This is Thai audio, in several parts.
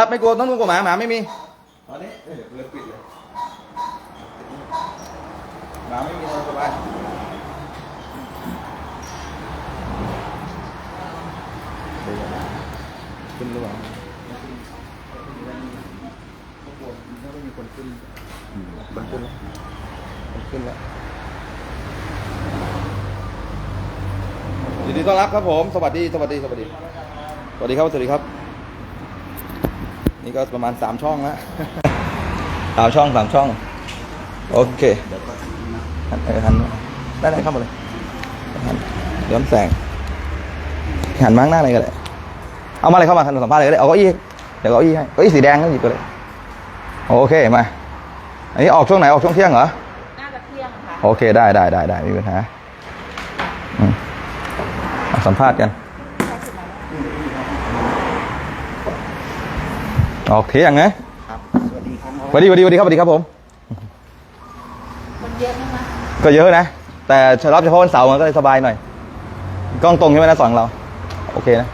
รับไม่กลัวต้องกลัวหมาหมาไม่มีตอนนี้เออเลยปิดเลยหมาไม่มีสบายขึ้นหรือเปล่าไม่มีคนขึ้นมันขึ้นแล้วมันขึ้นแล้วยินดีต้อนรับครับผม สวัสดี สวัสดี สวัสดี สวัสดีครับ สวัสดีครับ นี่ก็ประมาณสามช่องแล้วสามช่องสามช่อง โอเคหันเออหันมาได้ไหนเข้ามาเลยหันย้อนแสงหันมาข้างหน้าอะไรกันเลยเอามาเลยเข้ามาสัมภาษณ์เลยก็ได้เอาเก้าอี้เดี๋ยวเก้าอี้ให้เก้าอี้สีแดงก็หยิบไปเลยโอเคมาอันนี้ออกช่วงไหนออกช่วงเที่ยงเหรอน่าจะเที่ยงค่ะโอเคได้ได้ได้ได้ไม่มีปัญหาอืมเอาสัมภาษณ์กัน ออกเที่ยงไงครับสวัสดีครับสวัสดีสวัสดีสวัสดีครับสวัสดีครับผม คนเยอะไหมคะก็เยอะนะ แต่รับเฉพาะวันเสาร์มันก็เลยสบายหน่อย กล้องตรงใช่ไหมนะสอนเรา โอเคนะ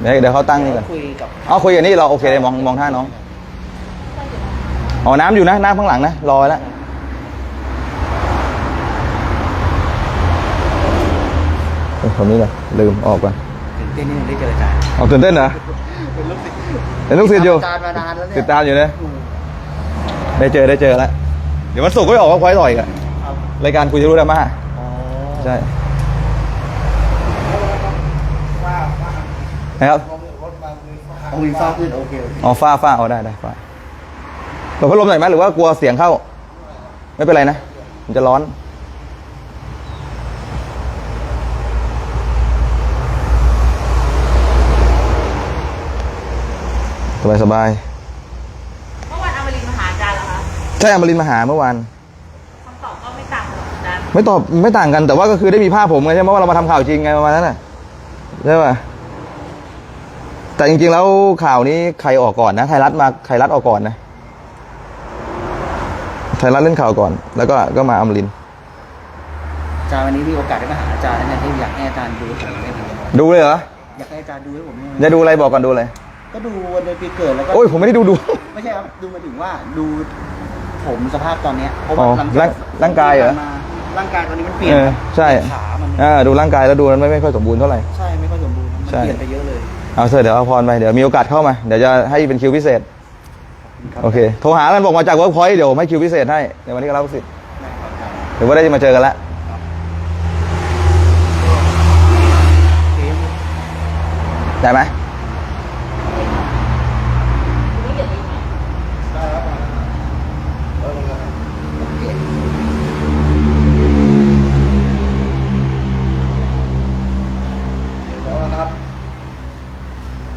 เดี๋ยวเดี๋ยวเขาตั้งนี่ก่อนคุยกับเอาคุยกันนี่เราโอเคเลยมองมองท่าน้องอ๋อน้ำอยู่นะน้ำข้างหลังนะรอแล้วเอ้ยคนนี้เลยลืมออกก่อนตื่นเต้นที่ได้เจออาจารย์เอาตื่นเต้นเหรอเป็นลูกศิษย์ เป็นลูกศิษย์อยู่อาจารย์มานานแล้วเนี่ยติดตามอยู่นะได้เจอได้เจอแล้ว เดี๋ยววันศุกร์ก็ไปออกว่าพอยต่อยกันครับรายการคุยจะรู้ดราม่าอ๋อใช่ว่าว่านะครับเอาวินฟ้าขึ้นโอเคโอเคอ๋อฟ้าฟ้าเอาได้ได้ฟ้าเปิดพัดลมหน่อยไหมหรือว่ากลัวเสียงเข้า ไม่เป็นไรนะมันจะร้อน บายสบายเมื่อวานอมรินทร์มาหาอาจารย์เหรอคะใช่อมรินทร์มาหาเมื่อวานคำตอบก็ไม่ต่างกับอาจารย์ไม่ตอบไม่ต่างกันแต่ว่าก็คือได้มีภาพผมไงใช่ไหมว่าเรามาทำข่าวจริงไงประมาณนั้นน่ะใช่ป่ะแต่จริงๆแล้วข่าวนี้ใครออกก่อนนะไทยรัฐมาไทยรัฐออกก่อนนะไทยรัฐเล่นข่าวก่อน แล้วก็ก็มาอมรินทร์อาจารย์วันนี้มีโอกาสได้มาหาอาจารย์นะที่อยากให้อาจารย์ดูให้ผมได้ไหมดูเลยเหรออยากให้อาจารย์ดูให้ผมได้ไหมจะดูอะไรบอกก่อนดูเลย ก็ดูวันเดือนปีเกิดแล้วก็โอ้ยผมไม่ได้ดูดูไม่ใช่ครับดูมาถึงว่าดูผมสภาพตอนเนี้ยเพราะอ๋ว่าอหลังร่างร่างกายเหรอ มร่างกายตอนนี้มันเปลี่ยนเออใช่ขามันอ่าดูร่างกายแล้วดูมันไม่ไม่ค่อยสมบูรณ์เท่าไหร่ ใช่ไม่ค่อยสมบูรณ์มันใช่ เปลี่ยนไปเยอะเลยเอาเถอะเดี๋ยวเอาพรไปเดี๋ยวมีโอกาสเข้ามาเดี๋ยวจะให้เป็นคิวพิเศษครับโอเคโทรหากันบอกมาจากเวิร์กพอยต์เดี๋ยวผมให้คิวพิเศษให้ในวันที่เราสิทธิ์ได้ครับอาจารย์หรือว่าได้มาเจอกันแล้วโอเค ได้ไหม นี่เดี๋ยวดีไหม แล้วนะครับ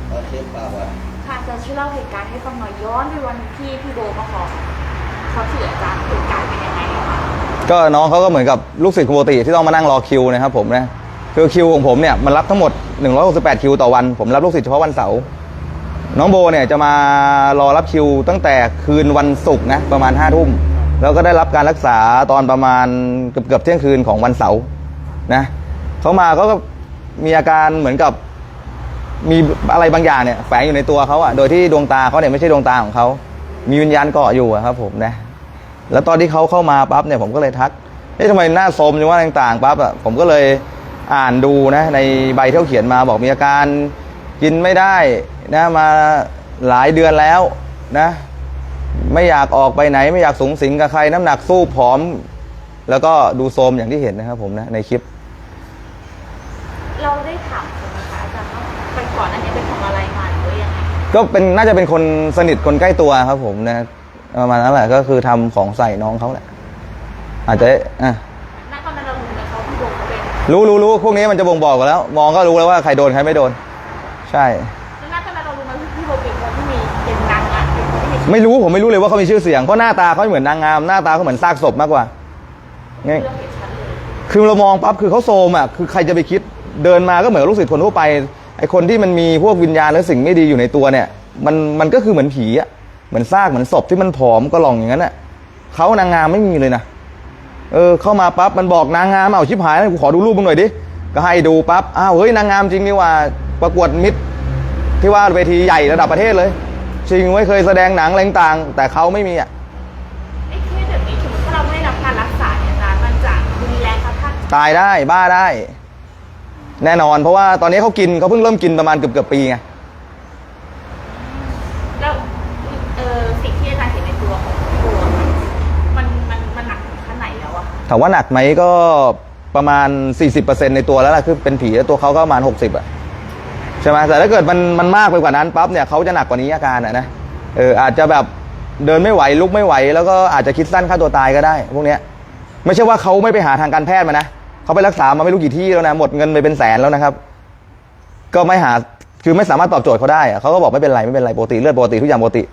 เออเทปปากว่า ค่ะอาจารย์ ช่วยเล่าเหตุการณ์ให้ฟังหน่อยย้อนไปวันที่พี่โบมาขอเขาถืออาจารย์เหตุการณ์เป็นยังไงอะคะก็น้องเขาก็เหมือนกับลูกศิษย์ปกติที่ต้องมานั่งรอคิวนะครับผมนะคือคิวของผมเนี่ยมันรับทั้งหมด 168 คิวต่อวัน ผมรับลูกศิษย์เฉพาะวันเสาร์น้องโบเนี่ยจะมารอรับคิวตั้งแต่คืนวันศุกร์นะประมาณ5้าทุ่มแล้วก็ได้รับการรักษาตอนประมาณเกือบเกือบเที่ยงคืนของวันเสาร์นะเขามาเขาก็มีอาการเหมือนกับ มีอะไรบางอย่างเนี่ยแฝงอยู่ในตัวเขาอะโดยที่ดวงตาเขาเนี่ยไม่ใช่ดวงตาของเขา มีวิญญาณเกาะอยู่อะครับ ผมนะ แล้วตอนที่เขาเข้ามาปั๊บเนี่ยผมก็เลยทักเอ๊ะทำไมหน้าโทรมจังว่าต่างๆปั๊บอะผมก็เลยอ่านดูนะ ในใบที่เขาเขียนมาบอกมีอาการกินไม่ได้นะมาหลายเดือนแล้วนะ ไม่อยากออกไปไหน ไม่อยากสูงสิงกับใคร น้ำหนักสู้ผอม แล้วก็ดูโทรมอย่างที่เห็นนะครับผมนะในคลิป ก็เป็นน่าจะเป็นคนสนิทคนใกล้ตัวครับ ผมนะประมาณนั้นแหละก็คือทำของใส่น้องเขาแหละอาจจะอะณตอนนั้นเรารู้ไหมเขาพี่โบเขาเป็นรู้รู้รู้พวกนี้มันจะบ่งบอกกันแล้ว มองก็รู้แล้วว่าใครโดนใครไม่โดน ใช่ แล้วณตอนนั้นเรารู้ไหมว่าพี่โบเป็นคนที่มีเป็นนางงามเป็นคนที่มีชื่อไม่รู้ผมไม่รู้เลยว่าเขามีชื่อเสียงเพราะหน้าตาเขาเหมือนนางงามหน้าตาเขาเหมือนซากศพมากกว่าไงเรื่องเห็นชัดเลย คือเรามองปั๊บคือเขาโซมอะคือใครจะไปคิดเดินมาก็เหมือนลูกศิษย์คนทั่วไป ไอคนที่มันมีพวกวิญญาณและสิ่งไม่ดีอยู่ในตัวเนี่ย มันมันก็คือเหมือนผีอะเหมือนซากเหมือนศพที่มันผอมก็หลองอย่างนั้นอะเขานางงามไม่มีเลยนะเออเข้ามาปั๊บมันบอกนางงามเอาชิบหายแล้วกูขอดูรูปมึงหน่อยดิก็ให้ดูปั๊บอ้าวเฮ้ยนางงามจริงนี่ว่าประกวดมิตรที่ว่าเวทีใหญ่ระดับประเทศเลยชิงไว้เคยแสดงหนังอะไรต่างๆแต่เขาไม่มีอะไอ้เคสแบบนี้สมมติถ้าเราไม่ได้รับการรักษาเนี่ยอาจารย์มันจะรุนแรงครับท่านตายได้บ้าได้ แน่นอน เพราะว่าตอนนี้เขากินเขาเพิ่งเริ่มกินประมาณเกือบเกือบๆปีไงแล้วเออสิ่งที่อาจารย์เห็นในตัวของตัวมันมันมันหนักถึงขั้นไหนแล้วอะถามว่าหนักไหมก็ประมาณ 40%ในตัวแล้วล่ะคือเป็นผีแล้วตัวเขาก็ประมาณ 60อะใช่ไหมแต่ถ้าเกิดมันมันมากไปกว่านั้นปั๊บเนี่ยเขาจะหนักกว่านี้อาการอะนะเอออาจจะแบบเดินไม่ไหวลุกไม่ไหว แล้วก็อาจจะคิดสั้นฆ่าตัวตายก็ได้ พวกเนี้ยไม่ใช่ว่าเขาไม่ไปหาทางการแพทย์มานะ เขาไปรักษามาไม่รู้กี่ที่แล้วนะหมดเงินไปเป็นแสนแล้วนะครับ ก็ไม่หาคือไม่สามารถตอบโจทย์เขาได้อะเขาก็บอกไม่เป็นไรไม่เป็นไรปกติเลือดปกติทุกอย่างปกติ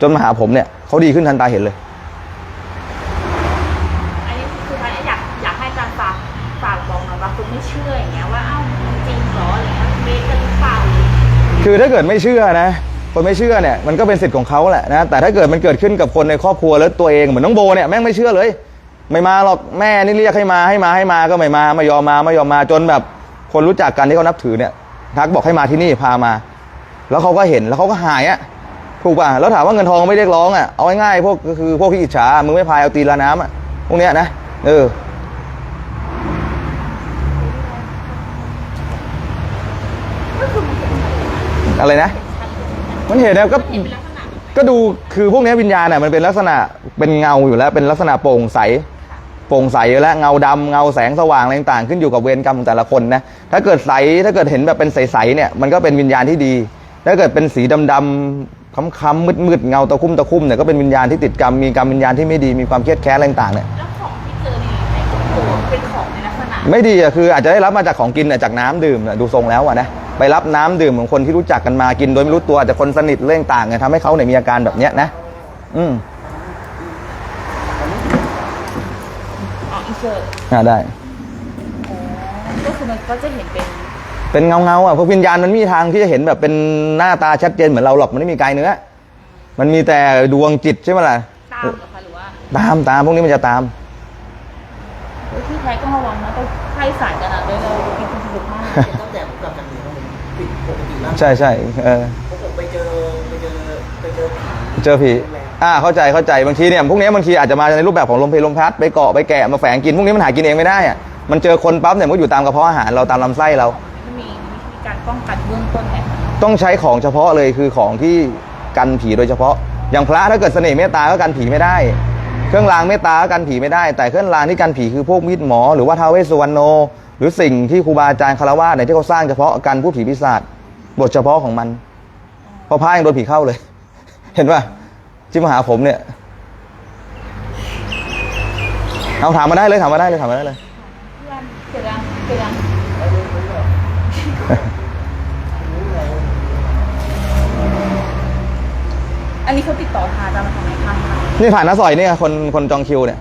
จนมาหาผมเนี่ยเขาดีขึ้นทันตาเห็นเลย อันนี้คือท่านอยากอยากให้อาจารย์ฝากฝากบอกหน่อยว่าคุณไม่เชื่ออย่างเงี้ยว่าเอ้ามันจริงเหรออะไรเงี้ยเมกันหรือเปล่าคือถ้าเกิดไม่เชื่อนะคนไม่เชื่อเนี่ยมันก็เป็นสิทธิ์ของเขาแหละนะแต่ถ้าเกิดมันเกิดขึ้นกับคนในครอบครัวแล้วตัวเองเหมือนน้องโบเนี่ยแม่งไม่เชื่อเลย ไม่มาหรอกแม่นี่เรียกให้มาให้มาให้มาก็ไม่มาไม่ยอมมาไม่ยอมมาจนแบบ คนรู้จักกันที่เขานับถือเนี่ยทักบอกให้มาที่นี่พามา แล้วเขาก็เห็นแล้วเขาก็หายอะถูกป่ะแล้วถามว่าเงินทองไม่เรียกร้องอะเอาง่ายๆพวกก็คือพวกที่อิจฉามึงไม่พายเอาตีละน้ำอะพวกเนี้ยนะเอออะไรนะ มันเห็นนะก็เห็นเป็นลักษณะแบบไหนก็ดูคือพวกเนี้ยวิญญาณน่ะมันเป็นลักษณะเป็นเงาอยู่แล้วเป็นลักษณะโปร่งใส ร่งใสอยู่แล้วเงาดำเงาแสงสว่างอะไรต่างๆขึ้นอยู่กับเวรกรรมของแต่ละคนนะถ้าเกิดใสถ้าเกิดเห็นแบบเป็นใสๆเนี่ยมันก็เป็นวิญญาณที่ดี ถ้าเกิดเป็นสีดำๆค้ำๆมืดๆเงาตะคุ่มตะคุ่มเนี่ยก็เป็นวิญญาณที่ติดกรรมมีกรรมวิญญาณที่ไม่ดีมีความเครียดแค้นอะไรต่างๆเนี่ยแล้วของที่เจอในในตัวเป็นของในลักษณะไม่ดีอะคืออาจจะได้รับมาจากของกินอะจากน้ำดื่มน่ะดูทรงแล้วอะนะไปรับน้ำดื่มของคนที่รู้จักกันมากินโดยไม่รู้ตัวอาจจะคนสนิทเรื่องต่างเนี่ยทำให้เขาเนี่ยมีอาการแบบเนี้ยนะ อืม อ๋ออินเสิร์ตอ่าได้ ก็คือมันก็จะเห็นเป็นเป็นเงาเงาๆอะเพราะวิญญาณมันไม่มีทางที่จะเห็นแบบเป็นหน้าตาชัดเจนเหมือนเราหรอกมันไม่มีกายเนื้อ มันมีแต่ดวงจิตใช่ไหมล่ะตามเหรอคะหรือว่าตามตามพวกนี้มันจะตาม เออที่แท้ก็ระวังนะต้องไพ่สารกันอะโดยเราเป็นคนสุภาพตั้งแต่ผมกลับจากเหนือผมผิดปกติแล้วใช่ใช่เออ ผมไปเจอไปเจอไปเจอผีเจอผี อ่าเข้าใจเข้าใจบางทีเนี่ยพวกนี้บางทีอาจจะมาในรูปแบบของลมเพลลมพัดไปเกาะไปแกะมาแฝงกินพวกนี้มันหากินเองไม่ได้อะมันเจอคนปั๊บเนี่ยมันก็อยู่ตามกระเพาะอาหารเราตามลำไส้เรา มันมีวิธีการป้องกันเบื้องต้นไหมคะต้องใช้ของเฉพาะเลยคือของที่กันผีโดยเฉพาะ อย่างพระถ้าเกิดเสน่ห์เมตตาก็กันผีไม่ได้ เครื่องรางเมตตาก็กันผีไม่ได้ แต่เครื่องรางที่กันผีคือพวกมีดหมอ หรือว่าท้าวเวสสุวรรณโน หรือสิ่งที่ครูบาอาจารย์คารวะเนี่ยที่เขาสร้างเฉพาะกันผู้ผีปีศาจบทเฉพาะของมันเพราะพระยังโดนผีเข้าเลย เห็นป่ะ ที่มาหาผมเนี่ยเอาถามมาได้เลยถามมาได้เลยถามมาได้เลยเพื่อนเสร็จยังเสร็จยังอันนี้เขาติดต่อทางจะมาทำไมคะนี่ผ่านน้าซอยเนี่ยคนคนจองคิวเนี่ย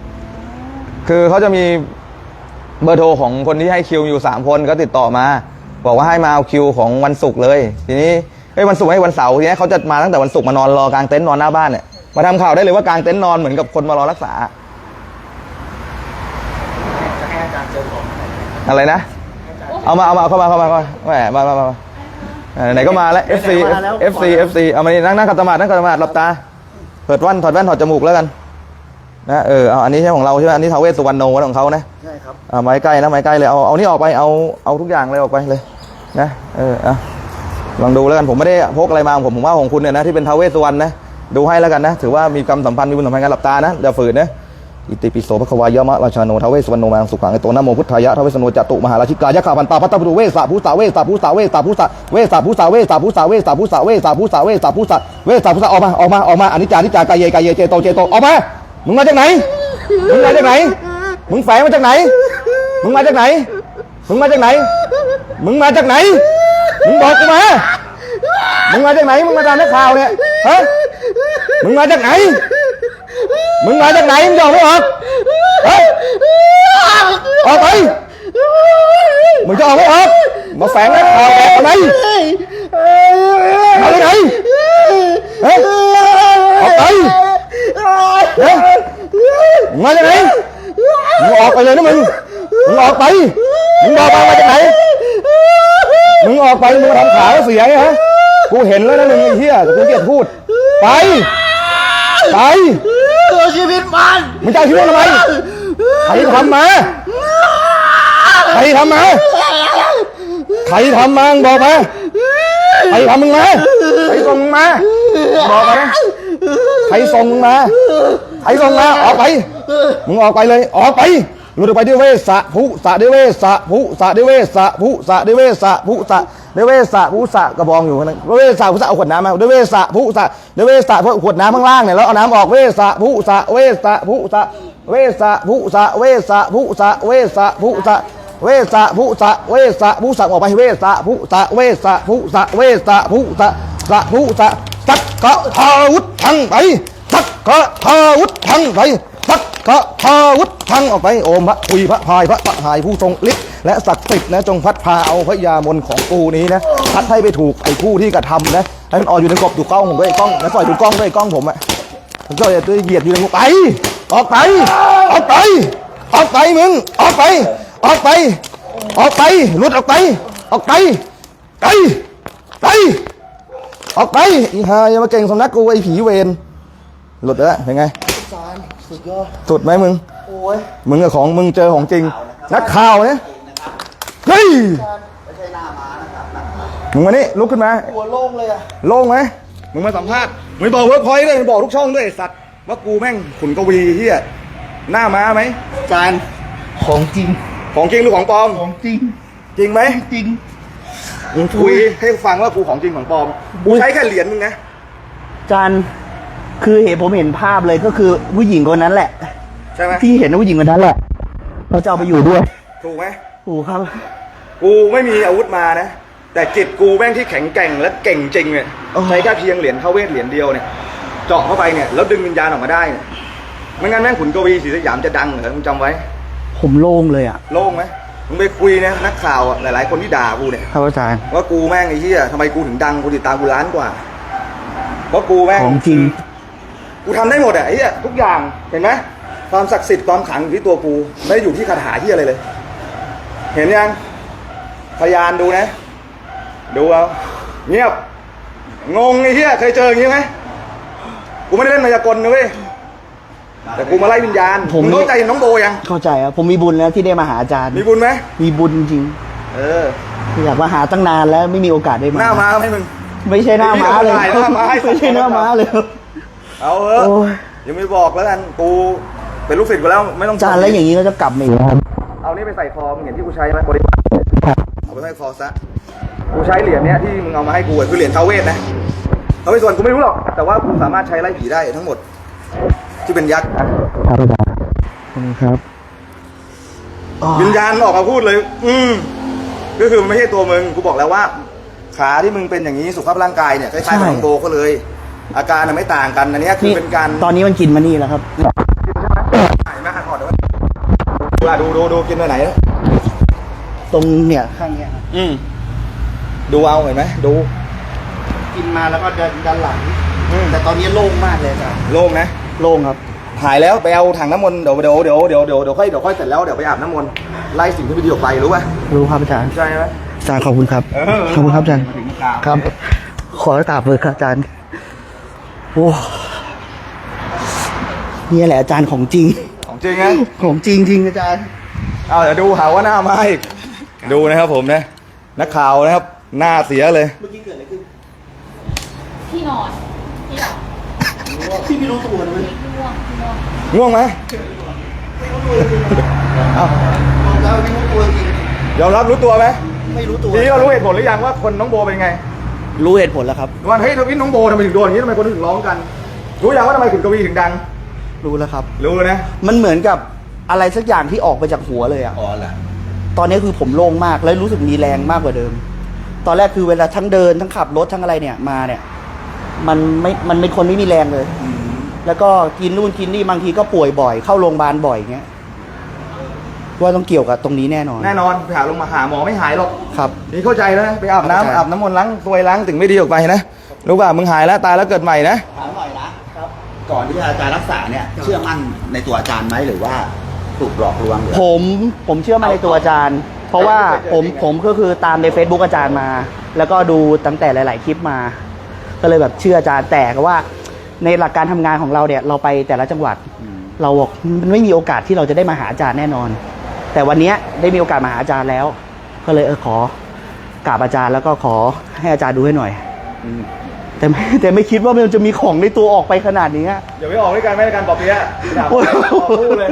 คือเขาจะมีเบอร์โทรของคนที่ให้คิวอยู่สามคนก็ติดต่อมา บอกว่าให้มาเอาคิวของวันศุกร์เลย ทีนี้เอ้ยวันศุกร์ให้วันเสาร์ทีนี้เขาจะมาตั้งแต่วันศุกร์มานอนรอกลางเต็นท์นอนหน้าบ้านเนี่ย มาทำข่าวได้เลยว่ากลางเต็นท์นอนเหมือนกับคนมารอรักษาจะให้อาจารย์เจอของอะไรนะ เอามาเอามาเอาเข้ามาเข้ามาเข้ามาแหมมามามามาเออไหนก็มาแล้ว FC FC FC เอามานี่นั่งนั่งขัดสมาธินั่งขัดสมาธิหลับตาเปิดแว่นถอดแว่นถอดจมูกแล้วกันนะเออเอาอันนี้ใช่ของเราใช่ไหมอันนี้ทาวเวสสุวรรณโนของเขานะใช่ครับเอาไม้ใกล้นะไม้ใกล้เลยเอาเอานี่ออกไปเอาเอาทุกอย่างเลยออกไปเลย นะเออเอาลองดูแล้วกันผมไม่ได้พกอะไรมาของผมผมว่าของคุณเนี่ยนะที่เป็นทาวเวสสุวรรณนะ ดูให้แล้วกันนะ ถือว่ามีกรรมสัมพันธ์มีบุญสัมพันธ์กันหลับตานะอย่าฝืนนะอิติปิโสภควายมะราชาโนทาเวสสุวรรณโนมังสุขังไอโตนะโมพุทธายะทาวเวสสุวรรณโนจตุมหาราชิกายะขาพันตาพัตตพุเวสาภูสาเวสาภูสาเวสาภูสาเวสาภูสาเวสาภูสาเวสาภูสาเวสาภูสาเวสาภูสาเวสาภูสาออกมาออกมาออกมาอนิจจานิจจากายเยกายเยเจโตเจโตออกมามึงมาจากไหนมึงมาจากไหนมึงแฝงมาจากไหนมึงมาจากไหนมึงมาจากไหนมึงมาจากไหนมึงบอกกูมามึงมาจากไหนมึงมาตามนักข่าวเนี่ยฮะ มึงมาจากไหน มึงมาจากไหนมึงจะออกไม่ออกฮะออกไป มึงจะออกไม่ออก มาแฝงนักข่าแอบทำไมมาจากไหนฮะออกไปฮะมึงมาจากไหน มึงออกไปเลยนะมึง มึงออกไป มึงบอกมามาจากไหน มึงออกไป มึงทำขาเสียไงฮะ กูเห็นแล้วนะมึงไอ้เหี้ยแต่กูเกลียดพูด ไป ไปตัวชีวิตมันมึงจะเอาชีวิตทำไมใครทำมาใครทำมาใครทำมามึงบอกมาใครทำมึงมาใครส่งมึงมาบอกมานะใครส่งมึงมาใครส่งมาออกไปมึงออกไปเลยออกไป หลุดออกไปด้วยเวสะภุสะด้วยเวสะภุสะด้วยเวสะภุสะด้วยเวสะภุสะด้วยเวสะภุสะกระบองอยู่ข้างนั้นด้วยเวสะภุสะเอาขวดน้ำมาด้วยเวสะภุสะด้วยเวสะขวดน้ำข้างล่างเนี่ยแล้วเอาน้ำออกเวสะภุสะเวสะภุสะเวสะภุสะเวสะภุสะเวสะภุสะเวสะภุสะเวสะภุสะออกไปเวสะภุสะเวสะภุสะเวสะภุสะสะภุสะสักกะทาวุธทั้งไปสักกะทาวุธทั้งไป สักกะทาวุธทังออกไปโอมพระคุยพระพายพระปะหายผู้ทรงฤทธิ์และศักดิ์สิทธิ์นะจงพัดพาเอาพระยามนของกูนี้นะพัดให้ไปถูกไอ้ผู้ที่กระทำนะให้มันออกอยู่ในกรอบถูกกล้องผมด้วยกล้องแล้วปล่อยดูกล้องด้วยกล้องผมอะมันก็อย่เหยียดอยู่ในมุกไปออกไปออกไปออกไปมึงออกไป ออกไป ออกไปหลุดออกไป ออกไปไปไปออกไปอีหาอย่ามาเก่งสำนักกูไอ้ผีเวรหลุดแล้วเป็นไง สุดยอด สุดไหมมึง โอ้ยมึงกับของมึงเจอของจริง นักข่าวเนี่ยเฮ้ยไม่ใช่หน้าม้านะครับมึงมานี่ลุกขึ้นมาหัวโล่งเลยอะโล่งไหมมึงมาสัมภาษณ์มึงบอกเวิร์กพอยต์ด้วยมึงบอกทุกช่องด้วยไอ้สัตว์ว่ากูแม่งขุนกวีเฮียหน้าม้าไหมจานของจริง ของจริงหรือของปลอม ของจริง จริงไหมจริง มึงคุยให้ฟังว่ากูของจริงของปลอมกูใช้แค่เหรียญมึงนะ จาน คือเห็นผมเห็นภาพเลยก็คือผู้หญิงคนนั้นแหละ ใช่ไหมที่เห็นว่าผู้หญิงคนนั้นแหละเราจะเอาไปอยู่ด้วยถูกไหมโอ้ครับ กูไม่มีอาวุธมานะ แต่จิตกูแม่งที่แข็งแกร่งและเก่งจริงเนี่ยโอ้ใช้แค่เพียงเหรียญเข้าเวทเหรียญเดียวเนี่ยเจาะเข้าไปเนี่ยแล้วดึงวิญญาณออกมาได้เนี่ยไม่งั้นแม่งขุนกวีศรีสยามจะดังเหรอมึงจำไว้ ผมโล่งเลยอะโล่งไหมมึงไปคุยนะนักข่าวอะหลาย ๆ คนที่ด่ากูเนี่ยครับอาจารย์ว่ากูแม่งไอ้เหี้ยทำไมกูถึงดังกูติดตามกูล้านกว่าเพราะกูแม่งของจริง กูทำได้หมดอะไอ้เหี้ยทุกอย่างเห็นไหมความศักดิ์สิทธิ์ความขลังอยู่ที่ตัวกูไม่ได้อยู่ที่คาถาที่อะไรเลย เห็นยังพยานดูนะ ดูเอาเงียบ งงไอ้เหี้ยเคยเจออย่างงี้ไหมกูไม่ได้เล่นมายากลนะเว้ยแต่กูมาไล่วิญญาณผมมึงเข้าใจน้องโบยังเข้าใจครับผมมีบุญแล้วที่ได้มาหาอาจารย์ มีบุญไหมมีบุญจริง เอออยากมาหาตั้งนานแล้วไม่มีโอกาสได้มาหน้ามาไหมมึงไม่ใช่หน้าม้าเลยไม่ใช่หน้าม้าให้ไม่ใช่หน้าม้าเลยครับ เอาเออโอ้ยยังไม่บอกแล้วกันกูเป็นลูกศิษย์กูแล้วไม่ต้องอาจารย์แล้วอย่างนี้เราจะกลับมาอีกไหมครับเอานี่ไปใส่คอมึงเห็นที่กูใช้ไหมบริวารเอาไปใส่คอซะกูใช้เหรียญเนี้ยที่มึงเอามาให้กูอะคือเหรียญเทาเวทนะเอาไปส่วนกูไม่รู้หรอกแต่ว่ากูสามารถใช้ไล่ผีได้ทั้งหมด ที่เป็นยักษ์ครับอาจารย์ขอบคุณครับอ๋อวิญญาณออกมาพูดเลย อืมก็คือมันไม่ใช่ตัวมึงกูบอกแล้วว่า ขาที่มึงเป็นอย่างนี้สุขภาพร่างกายเนี่ยคล้ายๆกับน้องโบเขาเลย อาการน่ะไม่ต่างกันอันเนี้ยคือเป็นการตอนนี้มันกินมานี่แล้วครับไหนมาหันหอดเดี๋ยวดูอะดูดูดูกินไปไหนนะตรงเนี่ยข้างเนี้ยครับอืมดูเอาเห็นไหมดูกินมาแล้วก็เดินดันหลังอืมแต่ตอนนี้โล่งมากเลยอาจารย์โล่งนะโล่งครับ หายแล้วไปเอาถังน้ำมนต์เดี๋ยวเดี๋ยวเดี๋ยวเดี๋ยวเดี๋ยวเดี๋ยวค่อยเดี๋ยวค่อยเสร็จแล้วเดี๋ยวไปอาบน้ำมนต์ไล่สิ่งที่ไม่ดีออกไปรู้ป่ะรู้ครับอาจารย์ใช่ไหมอาจารย์ขอบคุณครับเออขอบคุณครับอาจารย์มาถึงกราบครับ ขอกราบเลยครับอาจารย์ โอ้นี่แหละอาจารย์ของจริง ของจริงนะของจริงจริงอาจารย์เอาเดี๋ยวดูหาว่าหน้ามาอีก ดูนะครับผมนะ นักข่าวนะครับ หน้าเสียเลย เมื่อกี้เกิดอะไรขึ้น ที่นอนที่หลับพี่ไม่รู้ตัวเลยที่ง่วงที่ง่วงง่วงไหมเอาแล้วไม่รู้ตัวจริงยอมรับรู้ตัวไหมไม่รู้ตัวทีนี้เรารู้เหตุผลหรือยังว่าคนน้องโบเป็นไง รู้เหตุผลแล้วครับว่าเฮ้ยทวิตน้องโบทำไมถึงโดนอย่างนี้ทำไมคนถึงร้องกัน รู้ยังว่าทำไมขุนกวีถึงดัง รู้แล้วครับ รู้นะมันเหมือนกับอะไรสักอย่างที่ออกไปจากหัวเลยอะอ๋อแหละตอนนี้คือผมโล่งมากแล้วรู้สึกมีแรงมากกว่าเดิม ตอนแรกคือเวลาทั้งเดินทั้งขับรถทั้งอะไรเนี่ยมาเนี่ย มันไม่ มันเป็นคนไม่มีแรงเลย แล้วก็กินนู่นกินนี่บางทีก็ป่วยบ่อย เข้าโรงพยาบาลบ่อยเงี้ย ว่าต้องเกี่ยวกับตรงนี้แน่นอนแน่นอนไปหาลงมาหาหมอไม่หายหรอกครับ นี่เข้าใจแล้วนะไปอาบเข้าใจน้ำอาบน้ำมนต์ล้างตัวล้างสิ่งไม่ดีออกไปนะรู้ป่ะมึงหายแล้วตายแล้วเกิดใหม่นะ ถามหน่อยนะก่อนที่อาจารย์รักษาเนี่ยเชื่อมั่นในตัวอาจารย์ไหมหรือว่าถูกหลอกลวงหรือผมผมเชื่อมาในตัวอาจารย์ เพราะว่าผมผมก็คือตามใน Facebook อาจารย์มา แล้วก็ดูตั้งแต่หลาย ๆ คลิปมา ก็เลยแบบเชื่ออาจารย์แต่ก็ว่า ในหลักการทำงานของเราเนี่ยเราไปแต่ละจังหวัดเราบอกมันไม่มีโอกาสที่เราจะได้มาหาอาจารย์แน่นอน แต่วันเนี้ยได้มีโอกาสมาหาอาจารย์แล้ว ก็เลยเออขอกราบอาจารย์แล้วก็ขอให้อาจารย์ดูให้หน่อยแต่ไม่แต่ไม่คิดว่ามันจะมีของในตัวออกไปขนาดนี้อย่าไปออกด้วยกันไม่ด้วยกันปอเปียะด่าโอ้ยคู่เลย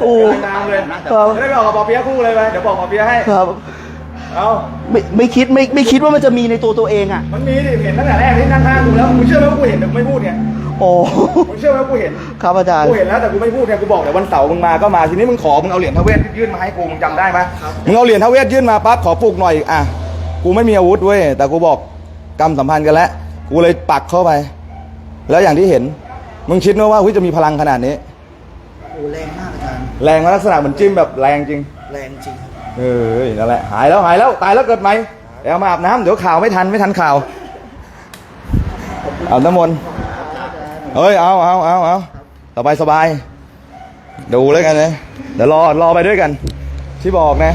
โอ้ตามเลยครับจะได้ไปออกกับปอเปียะคู่เลยไปเดี๋ยวบอกปอเปียะให้ครับเอาไม่ไม่คิดไม่ไม่คิดว่ามันจะมีในตัวตัวเองอะมันมีดิเห็นตั้งแต่แรกที่นั่งข้างกูแล้วมึงเชื่อไหมว่ากูเห็นแต่กูไม่พูดไง โอ้มึงเชื่อไหมว่ากูเห็นครับอาจารย์กูเห็นแล้วแต่กูไม่พูดไงกูบอกแต่วันเสาร์มึงมาก็มาทีนี้มึงขอมึงเอาเหรียญทเวศยื่นมาให้กูมึงจำได้ไหมมึงเอาเหรียญทเวศยื่นมาปั๊บขอปลุกหน่อยอะกูไม่มีอาวุธเว้ยแต่กูบอกกรรมสัมพันธ์กันแล้วกูเลยปักเข้าไป แล้วอย่างที่เห็น มึงคิดไหมว่าเฮ้ยจะมีพลังขนาดนี้โอ้แรงมากอาจารย์แรงมาลักษณะเหมือนจิ้มแบบแรงจริง แรงจริงครับเออนั่นแหละหายแล้วหายแล้วตายแล้วเกิดไหมเดี๋ยวมาอาบน้ำเดี๋ยวข่าวไม่ทันไม่ทันข่าว เอาน้ำมนต์ เอ้ยเอาเอาเอาเอาสบายสบายดูแล้วกันนะเดี๋ยวรอรอไปด้วยกัน ที่บอกนะ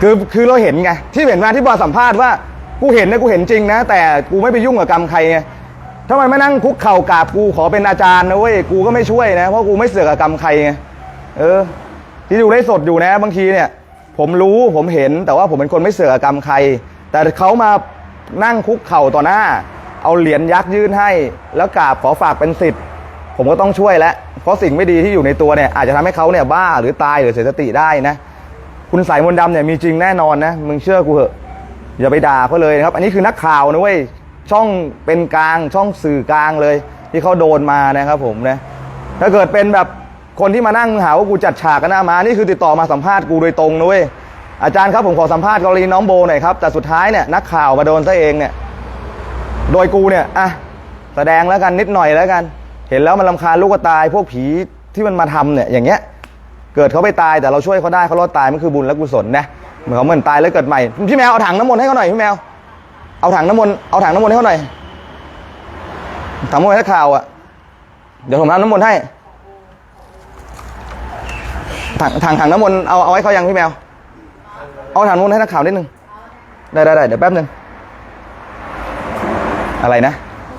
คือคือเราเห็นไงที่เห็นมาที่บอสัมภาษณ์ว่ากูเห็นนะกูเห็นจริงนะ แต่กูไม่ไปยุ่งกับกรรมใครไงทำไมไม่นั่งคุกเข่ากราบกูขอเป็นอาจารย์นะเว้ยกูก็ไม่ช่วยนะเพราะกูไม่เสือกกับกรรมใครไงเออ ที่ดูได้สดอยู่นะ บางทีเนี่ย ผมรู้ผมเห็นแต่ว่าผมเป็นคนไม่เสือกกับกรรมใคร แต่เขามานั่งคุกเข่าต่อหน้า เอาเหรียญยักษ์ยื่นให้ แล้วกราบขอฝากเป็นสิทธิ์ผมก็ต้องช่วยแล้วเพราะสิ่งไม่ดีที่อยู่ในตัวเนี่ยอาจจะทำให้เขาเนี่ยบ้าหรือตายหรือเสียสติได้นะคุณสายมนต์ดำเนี่ยมีจริงแน่นอนนะมึงเชื่อกูเหอะอย่าไปด่าเขาเลยนะครับ อันนี้คือนักข่าวนะเว้ยช่องเป็นกลางช่องสื่อกลางเลย ที่เขาโดนมานะครับผมนะถ้าเกิดเป็นแบบคนที่มานั่งหาว่ากูจัดฉากกันหน้ามานี่คือติดต่อมาสัมภาษณ์กูโดยตรงนะเว้ยอาจารย์ครับผมขอสัมภาษณ์กรณีน้องโบหน่อยครับแต่สุดท้ายเนี่ยนักข่าวมาโดนซะเองเนี่ย โดยกูเนี่ยอะแสดงแล้วกันนิดหน่อยแล้วกัน เห็นแล้วมันลำคาญลูกก็ตาย พวกผีที่มันมาทำเนี่ยอย่างเงี้ย เกิดเขาไปตายแต่เราช่วยเขาได้เขารอดตายมันคือบุญและกุศลนะเหมือนเขาเหมือนตายแล้วเกิดใหม่พี่แมวเอาถังน้ำมนต์ให้เขาหน่อยพี่แมวเอาถังน้ำมนต์เอาถังน้ำมนต์ให้เขาหน่อยถังน้ำมนต์ให้นักข่าวอะเดี๋ยวผมน้ำน้ำมนต์ให้ถังถังถังน้ำมนต์เอาเอาให้เขายังพี่แมว เอาถังน้ำมนต์ให้นักข่าวนิดนึงได้ได้ได้เดี๋ยวแป๊บนึง อะไรนะ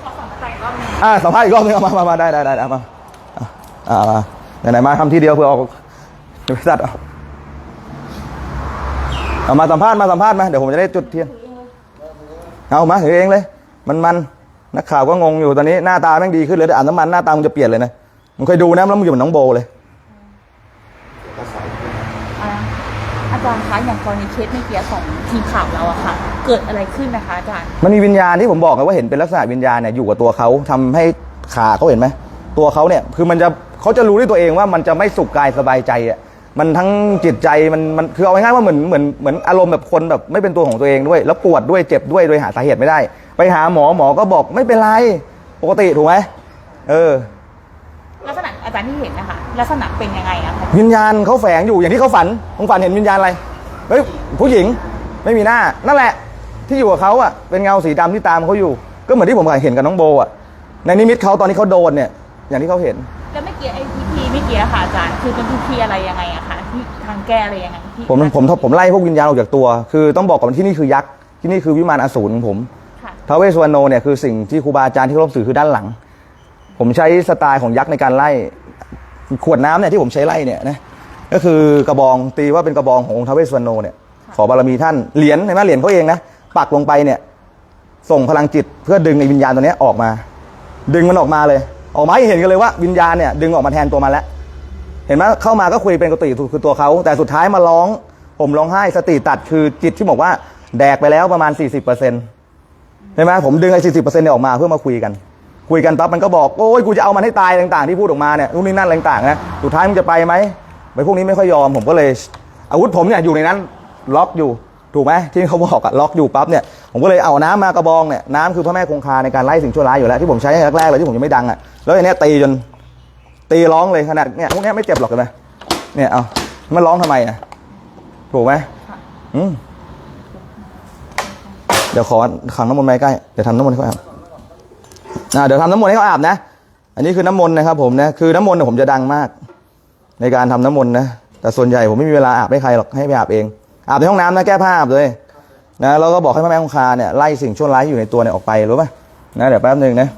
ขอสองใจก็มีอ่าสัมภาษณ์อีกรอบนึงเอามามามาได้ได้ได้เอามาอะอ่ามาไหนๆมาทำทีเดียวเพื่อออกเดี๋ยวไปตัดเอาเอามาสัมภาษณ์มาสัมภาษณ์มาเดี๋ยวผมจะได้จุดเทียน เอามาถือเองเลย มันมันนักข่าวก็งงอยู่ตอนนี้หน้าตาแม่งดีขึ้นเลยแต่อ่านน้ำมันหน้าตามึงจะเปลี่ยนเลยนะมึงเคยดูนะแล้วมึงอยู่เหมือนน้องโบเลย อ่าอา จารย์คะอย่างกรณีเคสเมื่อกี้ของทีมข่าวเราอะค่ะ เกิดอะไรขึ้นนะคะอาจารย์ มันมีวิญญาณที่ผมบอกไงว่าเห็นเป็นลักษณะวิญญาณเนี่ยอยู่กับตัวเขาทำให้ขาเขาเห็นไหมตัวเขาเนี่ยคือมันจะเขาจะรู้ด้วยตัวเองว่ามันจะไม่สุขกายสบายใจอะมันทั้งจิตใจมันมันคือเอาง่ายๆว่าเหมือนเหมือนเหมือนอารมณ์แบบคนแบบไม่เป็นตัวของตัวเองด้วย แล้วปวดด้วยเจ็บด้วยโดยหาสาเหตุไม่ได้ ไปหาหมอหมอก็บอกไม่เป็นไรปกติถูกไหมเออ จารย์ที่เห็นนะคะลักษณะเป็นยังไงอะคะวิญญาณเขาแฝงอยู่อย่างที่เขาฝันผมฝันเห็นวิญญาณอะไรเฮ้ยผู้หญิงไม่มีหน้า นั่นแหละ ที่อยู่กับเขาอะเป็นเงาสีดำที่ตามเขาอยู่ ก็เหมือนที่ผมเห็นกับน้องโบอะในนิมิตเขาตอนที่เขาโดนเนี่ย อย่างที่เขาเห็น แล้วเมื่อกี้ไอ้พิธีเมื่อกี้อะค่ะอาจารย์คือเป็นพิธีอะไรยังไงอะคะที่ทางแก้อะไรยังไงที่ผมผมผมไล่พวกวิญญาณออกจากตัว คือต้องบอกก่อนที่นี่คือยักษ์ที่นี่คือวิมานอสูรของผมค่ะท้าวเวสสวรรณโนเนี่ยคือสิ่งที่ครูบาอาจารย์ที่เคารพสื่อคือด้านหลัง ผมใช้สไตล์ของยักษ์ในการไล่ ขวดน้ำเนี่ยที่ผมใช้ไล่เนี่ยนะก็คือกระบองตีว่าเป็นกระบองขององค์ท้าวเวสสวรรณโนเนี่ยขอบารมีท่านเหรียญเห็นไหมเหรียญเขาเองนะปักลงไปเนี่ย ส่งพลังจิตเพื่อดึงไอ้วิญญาณตัวเนี้ยออกมา ดึงมันออกมาเลย ออกมาให้เห็นกันเลยว่าวิญญาณเนี่ยดึงออกมาแทนตัวมันแล้วเห็นไหมเข้ามาก็คุยเป็นปกติคือตัวเขาแต่สุดท้ายมาร้องผมร้องไห้สติตัดคือจิตที่บอกว่า แดกไปแล้วประมาณ 40%ใช่ไหมผมดึงไอ้สี่สิบเปอร์เซ็นต์เนี่ยออกมาเพื่อมาคุยกัน คุยกันปั๊บมันก็บอกโอ้ยกูจะเอามันให้ตายต่างๆ ที่พูดออกมาเนี่ยนู่นนี่นั่นต่างๆนะสุดท้ายมึงจะไปไหมไปพวกนี้ไม่ค่อยยอมผมก็เลยอาวุธผมเนี่ยอยู่ในนั้นล็อกอยู่ถูกไหมที่เขาบอกอะล็อกอยู่ปั๊บเนี่ยผมก็เลยเอาน้ำมากระบองเนี่ยน้ำคือพระแม่คงคาในการไล่สิ่งชั่วร้ายอยู่แล้วที่ผมใช้แรกๆเลยที่ผมยังไม่ดังอะแล้วอันเนี้ยตีจนตีร้องเลยขนาดเนี่ยพวกเนี้ยไม่เจ็บหรอกเห็นไหมเนี่ยเอามันร้องทำไมอะถูกไหมอืมเดี๋ยวขอขังน้ำมันต์ไปใกล้เดี๋ยวทำน้ำมันให้เขา อ่าเดี๋ยวทำน้ำมนต์ให้เขาอาบนะ อันนี้คือน้ำมนต์นะครับผมนะ คือน้ำมนต์ผมจะดังมาก ในการทำน้ำมนต์นะ แต่ส่วนใหญ่ผมไม่มีเวลาอาบให้ใครหรอก ให้ไปอาบเอง อาบในห้องน้ำนะแก้ผ้าอาบเลยนะแล้วก็บอกให้พระแม่คงคาเนี่ยไล่สิ่งชั่วร้ายที่อยู่ในตัวเนี่ยออกไปรู้ป่ะนะเดี๋ยวแป๊บหนึ่งนะ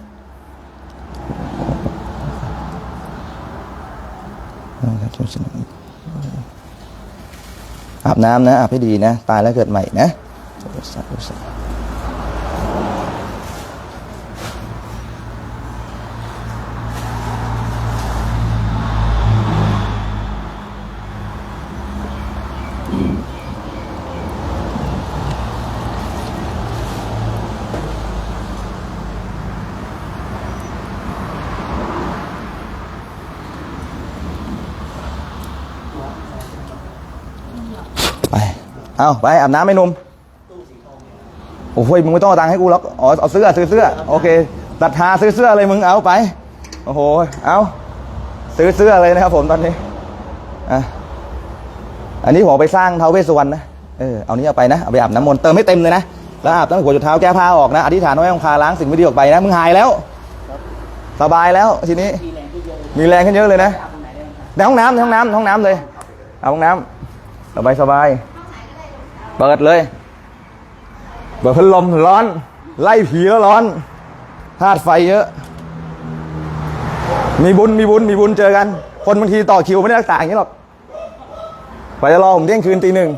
อาบน้ำนะอาบให้ดีนะ ตายแล้วเกิดใหม่นะ เอาไปอาบน้ำไอ้นุ่มโอ้โหมึงไม่ต้องเอาตังค์ให้กูหรอกอ๋อเอาเสื้อซื้อเสื้อโอเคตัดหาซื้อเสื้อเลยมึงเอาไป โอ้โหเอาซื้อเสื้อเลยนะครับผมตอนนี้อะอันนี้ผมไปสร้างเท้าเวสสุวรรณนะเออเอานี้เอาไปนะเอาไปอาบน้ำมนต์เติมให้เต็มเลยนะแล้วอาบตั้งหัวจนเท้าแก้ผ้าออกนะอธิษฐานว่าองคาล้างสิ่งไม่ดีออกไปนะมึงหายแล้วสบายแล้วทีนี้มีแรงขึ้นเยอะเลยนะในห้องน้ำในห้องน้ำห้องน้ำเลยเอาห้องน้ำสบายสบาย เปิดเลย เปิดพัดลมร้อน ไล่ผีแล้วร้อนธาตุไฟเยอะ มีบุญมีบุญมีบุญเจอกัน คนบางทีต่อคิวไม่ได้รักษาอย่างนี้หรอกไปจะรอผมเที่ยงคืนตีหนึ่ง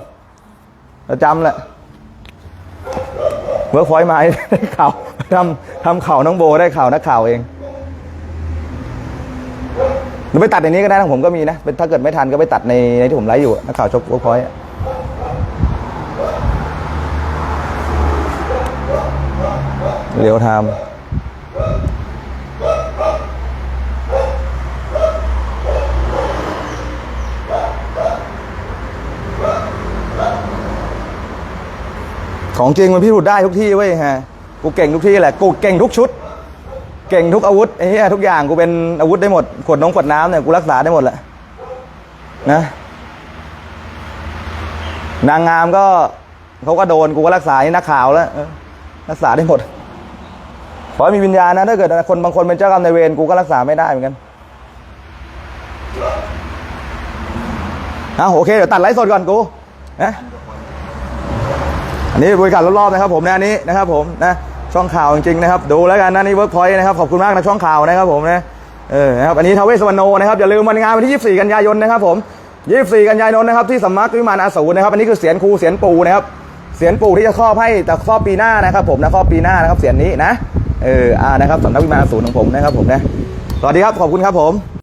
ประจำแหละเวิร์กพอยต์มาได้ข่าวทำทำข่าวน้องโบได้ข่าวนักข่าวเองหรือไปตัดในนี้ก็ได้นะผมก็มีนะถ้าเกิดไม่ทันก็ไปตัดในในที่ผมไลฟ์อยู่นักข่าวชกเวิร์กพอยต์ เรียวไทม์ของจริงมันพิสูจน์ได้ทุกที่เว้ยฮะ กูเก่งทุกที่แหละ กูเก่งทุกชุด เก่งทุกอาวุธไอ้เหี้ยทุกอย่างกูเป็นอาวุธได้หมด ขวดน้องขวดน้ำเนี่ยกูรักษาได้หมดแหละ นะ นางงามก็เขาก็โดนกูก็รักษานี่นักข่าวแล้วรักษาได้หมด ขอให้มีวิญญาณนะถ้าเกิดคนบางคนเป็นเจ้ากรรมนายเวรกูก็รักษาไม่ได้เหมือนกันเอาโอเคเดี๋ยวตัดไลฟ์สดก่อนกูนะอันนี้บริการรอบๆนะครับ ผมนะอันนี้นะครับผมนะช่องข่าวจริงๆนะครับ ดูแล้วกันนะนี่เวิร์กพอยต์นะครับขอบคุณมากนะช่องข่าวนะครับผมนะเออนะครับอันนี้ทาวเวสวรรณโนนะครับอย่าลืมวันงานวันที่ 24 กันยายนนะครับผม 24 กันยายนนะครับที่สำนักวิมานอาสูรนะครับอันนี้คือเสียนครูเสียนปู่นะครับเสียนปู่ที่จะครอบให้แต่ครอบปีหน้านะครับ ผมนะครอบปีหน้านะครับเสียนนี้นะ เอออ่านะครับสำนักวิมานอาสูรของผมนะครับผมนะสวัสดีครับขอบคุณครับผม